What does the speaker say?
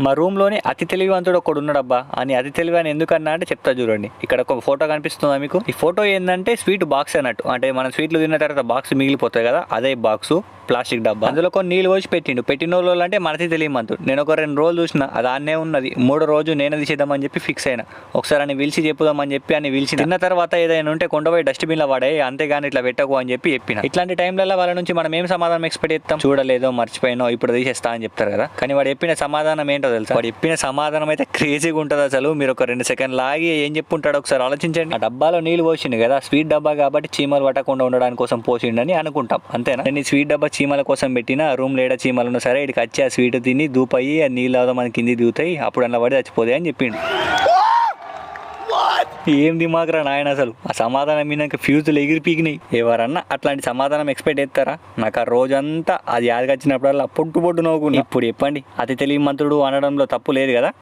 మా రూమ్లోనే అతి తెలివివంతుడు ఒకడు ఉన్నాడబ్బా. అని అతి తెలివి అని ఎందుకన్నా అంటే చెప్తా చూడండి. ఇక్కడ ఒక ఫోటో కనిపిస్తుందా మీకు? ఈ ఫోటో ఏంటంటే స్వీట్ బాక్స్ అన్నట్టు. అంటే మనం స్వీట్లు తిన్న తర్వాత బాక్స్ మిగిలిపోతాయి కదా అదే బాక్స్. ప్లాస్టిక్ డబ్బా. అందులో కొన్ని నీళ్ళు పోసి పెట్టిండు. పెట్టిన రోజులు అంటే మనకి తెలియమంతుడు. నేను ఒక రెండు రోజులు చూసిన అది ఆన్నే ఉన్నది. మూడో రోజు నేను తీసేద్దామని చెప్పి ఫిక్స్ అయినా. ఒకసారి అని పిలిచి చెప్పుదామని చెప్పి అని పిలిచి తిన్న తర్వాత ఏదైనా ఉంటే కొండపోయి డస్ట్బిన్లో పడే అంతేగాని ఇట్లా పెట్టకు అని చెప్పి చెప్పిన. ఇట్లాంటి టైంలలో వాళ్ళ నుంచి మనం ఏం సమాధానం ఎక్స్పెక్ట్ చేస్తాం? చూడలేదో మర్చిపోయినో ఇప్పుడు తీసేస్తా అని చెప్తారు కదా. కానీ వాడు చెప్పిన సమాధానం ఏంటో తెలుసా? వాడు చెప్పిన సమాధానం అయితే క్రేజీగా ఉంటుంది అసలు. మీరు ఒక రెండు సెకండ్ లాగి ఏం చెప్పుంటాడు ఒకసారి ఆలోచించండి. ఆ డబ్బాలో నీళ్ళు పోసిండు కదా. స్వీట్ డబ్బా కాబట్టి చీమలు పట్టకుండా ఉండడానికి కోసం పోసిండని అనుకుంటాం. అంతేనా? నేను స్వీట్ డబ్బా చీమల కోసం పెట్టిన రూమ్ లేడ చీమలు సరే ఇక్కడికి వచ్చి ఆ స్వీట్ తిని దూపయ్యి ఆ నీళ్ళు అవుదా మన కింది దిగుతాయి. అప్పుడు అన్న పడి చచ్చిపోతాయి అని చెప్పిండు. ఏం దిమాగరా నాయన అసలు? ఆ సమాధానం మీద ఫ్యూజులు ఎగిరి పీకినాయి. ఎవరన్నా అట్లాంటి సమాధానం ఎక్స్పెక్ట్ చేస్తారా? నాకు ఆ రోజంతా అది యాదకొచ్చినప్పుడల్లా పొట్టు పొట్టు నవ్వుకున్నా. ఇప్పుడు చెప్పండి అతి తెలివి మంత్రుడు అనడంలో తప్పు లేదు కదా?